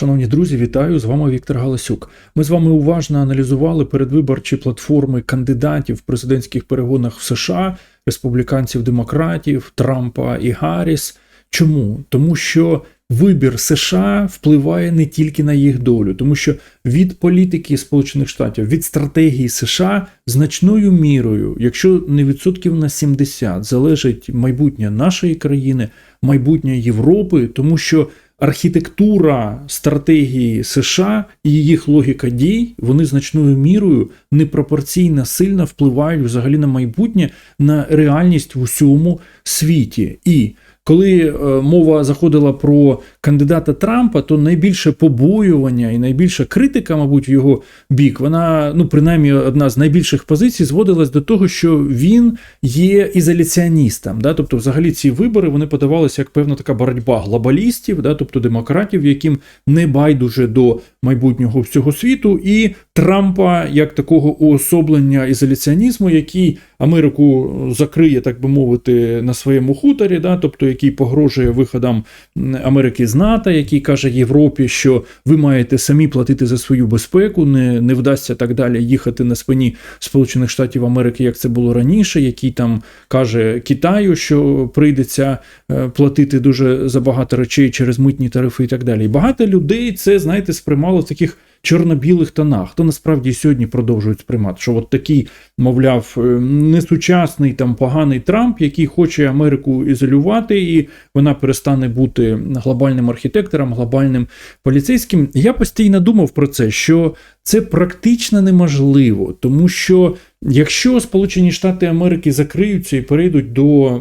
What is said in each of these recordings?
Шановні друзі, вітаю! З вами Віктор Галасюк. Ми з вами уважно аналізували передвиборчі платформи кандидатів в президентських перегонах в США, республіканців, демократів, Трампа і Гарріс. Чому? Тому що вибір США впливає не тільки на їх долю, тому що від політики Сполучених Штатів, від стратегії США значною мірою, якщо не відсотків на 70, залежить майбутнє нашої країни, майбутнє Європи, тому що архітектура стратегії США і їх логіка дій вони значною мірою непропорційно сильно впливають взагалі на майбутнє, на реальність в усьому світі. І коли е, мова заходила про кандидата Трампа, то найбільше побоювання і найбільша критика, мабуть, в його бік, вона, ну принаймні, одна з найбільших позицій зводилась до того, що він є ізоляціоністом. Да? Тобто, взагалі, ці вибори вони подавалися як певна така боротьба глобалістів, да? тобто демократів, яким не байдуже до майбутнього всього світу, і Трампа як такого уособлення ізоляціонізму, який Америку закриє, так би мовити, на своєму хуторі, да? тобто який погрожує виходам Америки з НАТО, який каже Європі, що ви маєте самі платити за свою безпеку, не, не вдасться так далі їхати на спині Сполучених Штатів Америки, як це було раніше, який там каже Китаю, що прийдеться е, платити дуже за багато речей через митні тарифи і так далі. І багато людей це, знаєте, сприймало в таких чорно-білих тонах, то насправді сьогодні продовжують сприймати, що от такий, мовляв, е, несучасний там поганий Трамп, який хоче Америку ізолювати, і вона перестане бути глобальним архітектором, глобальним поліцейським. Я постійно думав про це, що це практично неможливо, тому що якщо Сполучені Штати Америки закриються і перейдуть до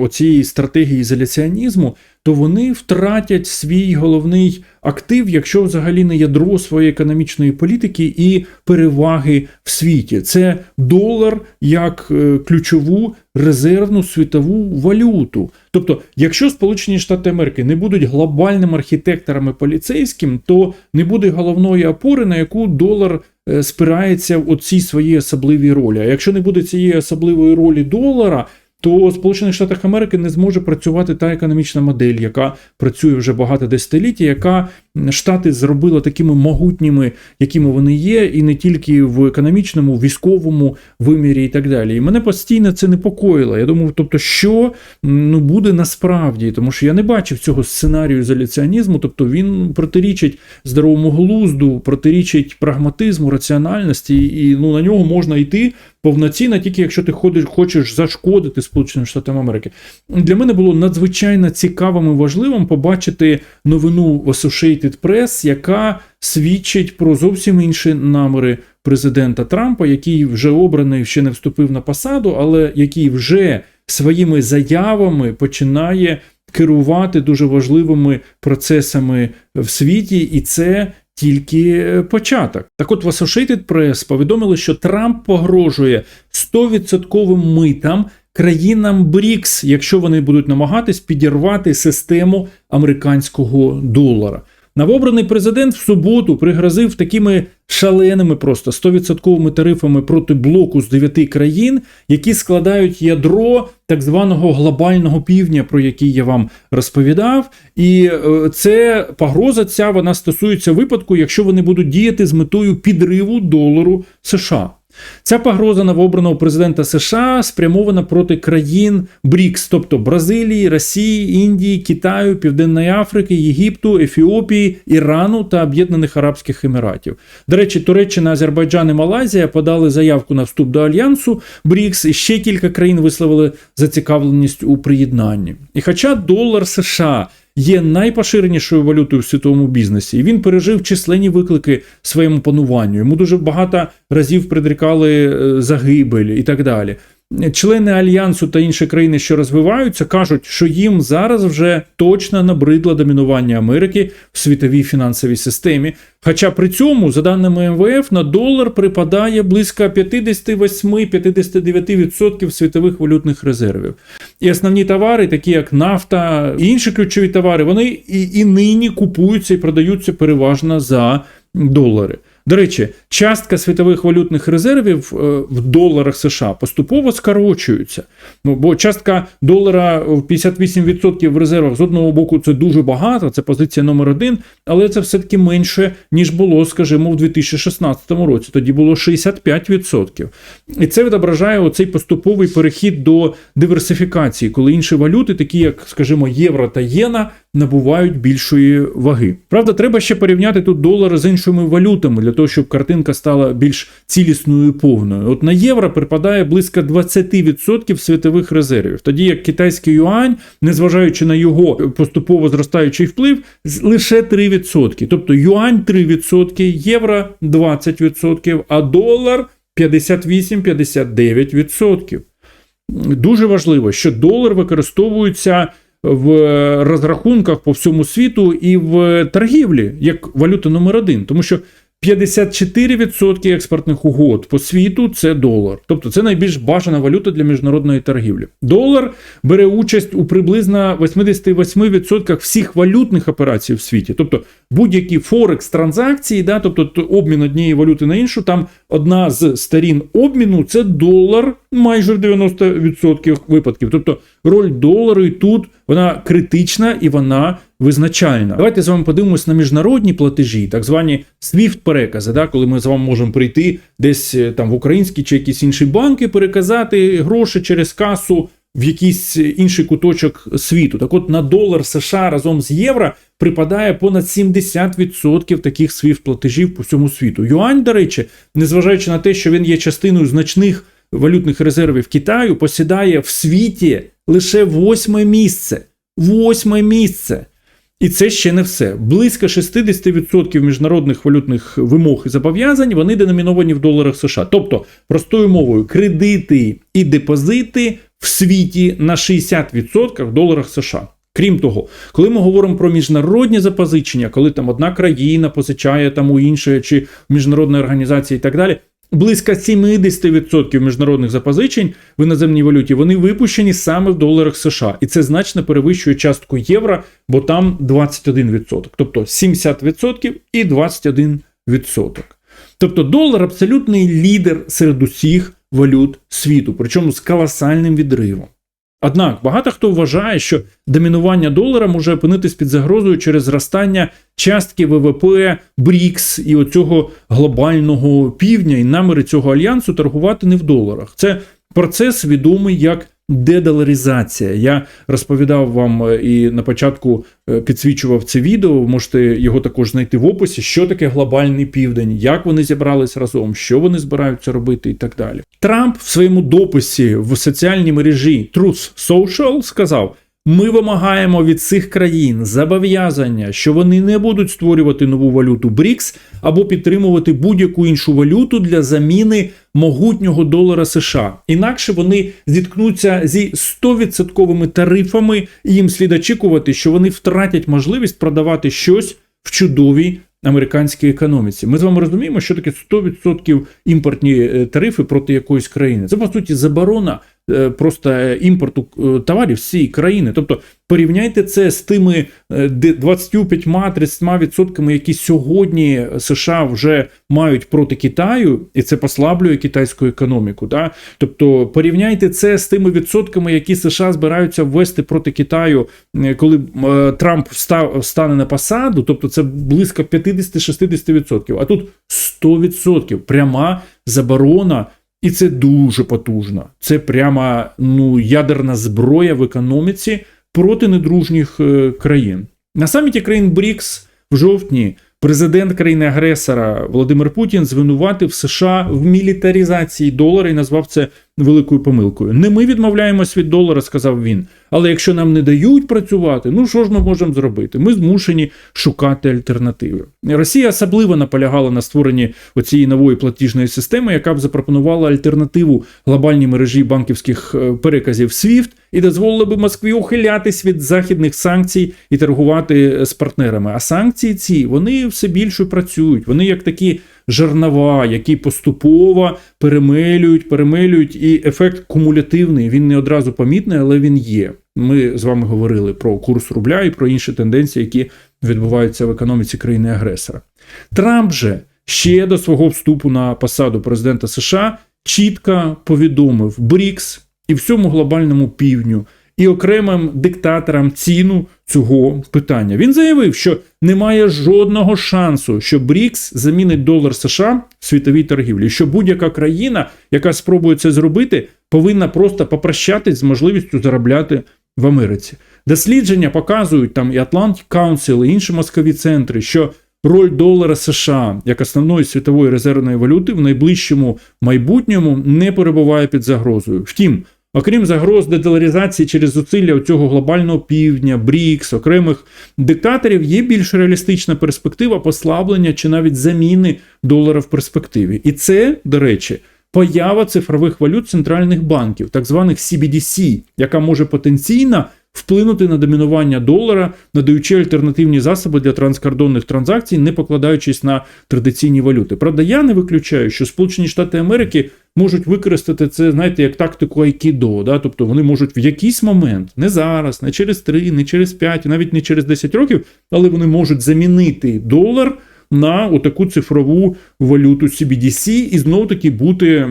оцієї стратегії ізоляціонізму, то вони втратять свій головний актив, якщо взагалі не ядро своєї економічної політики і переваги в світі. Це долар як е, ключову резервну світову валюту. Тобто, якщо Сполучені Штати Америки не будуть глобальним архітектором і поліцейським, то не буде головної опори, на яку долар е, спирається в цій своїй особливій ролі. А якщо не буде цієї особливої ролі долара, то Сполучених Штатах Америки не зможе працювати та економічна модель, яка працює вже багато десятиліть, яка штати зробила такими могутніми, якими вони є, і не тільки в економічному, військовому вимірі і так далі. І мене постійно це непокоїло. Я думав, тобто, що ну буде насправді, тому що я не бачив цього сценарію ізоляціонізму, тобто він протирічить здоровому глузду, протирічить прагматизму, раціональності, і ну на нього можна йти повноцінно, тільки якщо ти ходиш, хочеш зашкодити Сполученим Штатам Америки. Для мене було надзвичайно цікавим і важливим побачити новину в Associated Press, яка свідчить про зовсім інші наміри президента Трампа, який вже обраний, ще не вступив на посаду, але який вже своїми заявами починає керувати дуже важливими процесами в світі, і це тільки початок. Так от в Associated Press повідомили, що Трамп погрожує 100% митам країнам БРІКС, якщо вони будуть намагатись підірвати систему американського долара. Новообраний президент в суботу пригрозив такими шаленими, просто 100% тарифами проти блоку з 9 країн, які складають ядро так званого глобального півдня, про який я вам розповідав. І е, це погроза ця вона стосується випадку, якщо вони будуть діяти з метою підриву долару США. Ця погроза новообраного президента США спрямована проти країн БРІКС, тобто Бразилії, Росії, Індії, Китаю, Південної Африки, Єгипту, Ефіопії, Ірану та Об'єднаних Арабських Еміратів. До речі, Туреччина, Азербайджан і Малайзія подали заявку на вступ до альянсу БРІКС, і ще кілька країн висловили зацікавленість у приєднанні. І хоча долар США є найпоширенішою валютою в світовому бізнесі, і він пережив численні виклики своєму пануванню. Йому дуже багато разів предрікали е, загибель і так далі. Члени альянсу та інші країни, що розвиваються, кажуть, що їм зараз вже точно набридло домінування Америки в світовій фінансовій системі. Хоча при цьому, за даними МВФ, на долар припадає близько 58-59% світових валютних резервів. І основні товари, такі як нафта і інші ключові товари, вони і, і нині купуються і продаються переважно за долари. До речі, частка світових валютних резервів е, в доларах США поступово скорочується. Ну, бо частка долара в 58% в резервах з одного боку це дуже багато, це позиція номер один, але це все-таки менше, ніж було, скажімо, в 2016 році. Тоді було 65%. І це відображає оцей поступовий перехід до диверсифікації, коли інші валюти, такі як, скажімо, євро та єна, набувають більшої ваги. Правда, треба ще порівняти тут долар з іншими валютами для того, щоб картинка стала більш цілісною і повною. От на євро припадає близько 20% світових резервів, тоді як китайський юань, незважаючи на його поступово зростаючий вплив, лише 3%. Тобто юань 3%, євро 20%, а долар 58-59%. Дуже важливо, що долар використовується в розрахунках по всьому світу і в торгівлі як валюта номер один, тому що 54% експортних угод по світу це долар. Тобто це найбільш бажана валюта для міжнародної торгівлі. Долар бере участь у приблизно 88% всіх валютних операцій в світі. Тобто будь-які форекс транзакції, да, тобто обмін однієї валюти на іншу, там одна з сторін обміну це долар майже в 90% випадків. Тобто роль долару і тут вона критична і вона визначальна. Давайте з вами подивимось на міжнародні платежі, так звані SWIFT перекази, да, коли ми з вами можемо прийти десь е, там в українські чи якісь інші банки, переказати гроші через касу в якийсь інший куточок світу. Так от на долар США разом з євро припадає понад 70% таких SWIFT платежів по всьому світу. Юань, до речі, незважаючи на те, що він є частиною значних валютних резервів Китаю, посідає в світі лише восьме місце. Восьме місце. І це ще не все. Близько 60% міжнародних валютних вимог і зобов'язань вони деноміновані в доларах США. Тобто, простою мовою, кредити і депозити в світі на 60% в доларах США. Крім того, коли ми говоримо про міжнародні запозичення, коли там одна країна позичає там у іншої чи міжнародної організації і так далі, близько 70% міжнародних запозичень в іноземній валюті вони випущені саме в доларах США, і це значно перевищує частку євро, бо там 21%. Тобто 70% і 21%. Тобто долар абсолютний лідер серед усіх валют світу, причому з колосальним відривом. Однак багато хто вважає, що домінування долара може опинитись під загрозою через зростання частки ВВП БРІКС і оцього глобального півдня і наміри цього альянсу торгувати не в доларах. Це процес відомий як дедоларизація. Я розповідав вам е, і на початку е, підсвічував це відео. Можете його також знайти в описі, що таке глобальний південь, як вони зібрались разом, що вони збираються робити, і так далі. Трамп в своєму дописі в соціальній мережі Truth Social сказав. Ми вимагаємо від цих країн зобов'язання, що вони не будуть створювати нову валюту БРІКС або підтримувати будь-яку іншу валюту для заміни могутнього долара США. Інакше вони зіткнуться зі 100% тарифами, і їм слід очікувати, що вони втратять можливість продавати щось в чудовій американській економіці. Ми з вами розуміємо, що таке 100% імпортні е, тарифи проти якоїсь країни. Це по суті заборона просто е, імпорту е, товарів з цієї країни. Тобто порівняйте це з тими е, де 25-30%, які сьогодні США вже мають проти Китаю, і це послаблює китайську економіку. Да? Тобто порівняйте це з тими відсотками, які США збираються ввести проти Китаю, е, коли е, Трамп встав, стане на посаду, тобто це близько 50-60%, а тут 100%. Пряма заборона. І це дуже потужно. Це прямо ну, ядерна зброя в економіці проти недружніх е, країн. На саміті країн БРІКС в жовтні президент країни-агресора Володимир Путін звинуватив США в мілітарізації долара і назвав це великою помилкою. Не ми відмовляємось від долара, сказав він. Але якщо нам не дають працювати, ну що ж ми можемо зробити? Ми змушені шукати альтернативи. Росія особливо наполягала на створенні оцієї нової платіжної системи, яка б запропонувала альтернативу глобальній мережі банківських е, переказів SWIFT і дозволила би Москві ухилятись від західних санкцій і торгувати з партнерами. А санкції ці вони все більше працюють. Вони як такі жернова, які поступово перемелюють, перемелюють, і ефект кумулятивний. Він не одразу помітний, але він є. Ми з вами говорили про курс рубля і про інші тенденції, які відбуваються в економіці країни-агресора. Трамп же ще до свого вступу на посаду президента США чітко повідомив БРІКС і всьому глобальному півдню і окремим диктаторам ціну цього питання. Він заявив, що немає жодного шансу, що БРІКС замінить долар США в світовій торгівлі. Що будь-яка країна, яка спробує це зробити, повинна просто попрощатись з можливістю заробляти в Америці. Дослідження показують там і Atlantic Council, і інші мозкові центри, що роль долара США як основної світової резервної валюти в найближчому майбутньому не перебуває під загрозою. Втім, окрім загроз дедоларизації через зусилля цього глобального півдня, БРІКС, окремих диктаторів, є більш реалістична перспектива послаблення чи навіть заміни долара в перспективі. І це, до речі, поява цифрових валют центральних банків, так званих CBDC, яка може потенційно вплинути на домінування долара, надаючи альтернативні засоби для транскордонних транзакцій, не покладаючись на традиційні валюти. Правда, я не виключаю, що Сполучені Штати Америки можуть використати це, знаєте, як тактику айкідо. Да? Тобто вони можуть в якийсь момент, не зараз, не через 3, не через 5, навіть не через 10 років, але вони можуть замінити долар на отаку цифрову валюту CBDC і знову таки бути.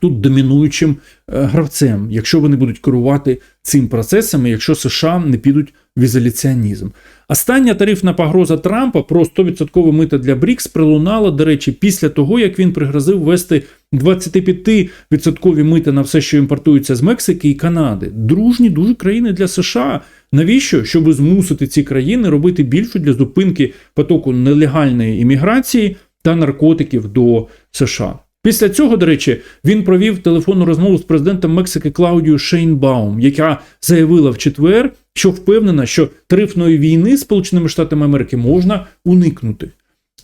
Тут домінуючим е, гравцем, якщо вони будуть керувати цим процесом, якщо США не підуть в ізоляціонізм. Остання тарифна погроза Трампа про 100% мита для БРІКС пролунала, до речі, після того, як він пригрозив ввести 25% мита на все, що імпортується з Мексики і Канади. Дружні дуже країни для США. Навіщо? Щоб змусити ці країни робити більше для зупинки потоку нелегальної імміграції та наркотиків до США. Після цього, до речі, він провів телефонну розмову з президентом Мексики Клаудією Шейнбаум, яка заявила в четвер, що впевнена, що тарифної війни Сполученими Штатами Америки можна уникнути.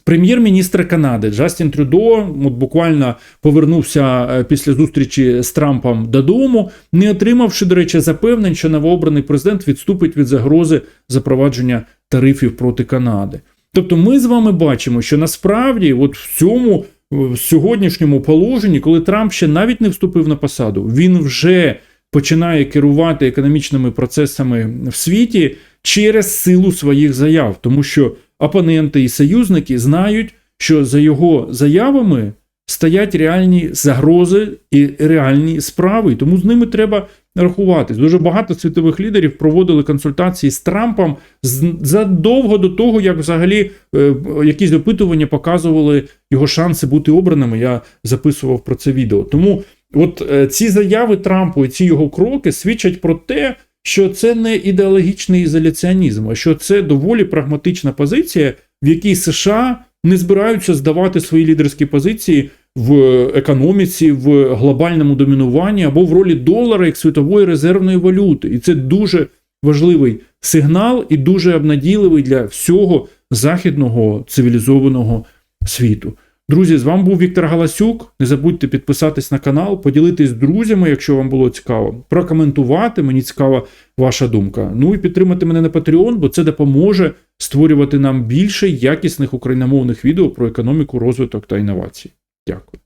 Прем'єр-міністр Канади Джастін Трюдо от буквально повернувся е, після зустрічі з Трампом додому, не отримавши, до речі, запевнень, що новообраний президент відступить від загрози запровадження тарифів проти Канади. Тобто, ми з вами бачимо, що насправді, от в цьому в сьогоднішньому положенні, коли Трамп ще навіть не вступив на посаду, він вже починає керувати економічними процесами в світі через силу своїх заяв, тому що опоненти і союзники знають, що за його заявами стоять реальні загрози і реальні справи, тому з ними треба рахуватись. Дуже багато світових лідерів проводили консультації з Трампом задовго до того, як взагалі е, якісь опитування показували його шанси бути обраними. Я записував про це відео. Тому от е, ці заяви Трампу і ці його кроки свідчать про те, що це не ідеологічний ізоляціонізм, а що це доволі прагматична позиція, в якій США не збираються здавати свої лідерські позиції в економіці, в глобальному домінуванні або в ролі долара як світової резервної валюти. І це дуже важливий сигнал і дуже обнадійливий для всього західного цивілізованого світу. Друзі, з вами був Віктор Галасюк. Не забудьте підписатись на канал, поділитись з друзями, якщо вам було цікаво, прокоментувати. Мені цікава ваша думка. Ну і підтримати мене на Patreon, бо це допоможе створювати нам більше якісних україномовних відео про економіку, розвиток та інновації. Дякую.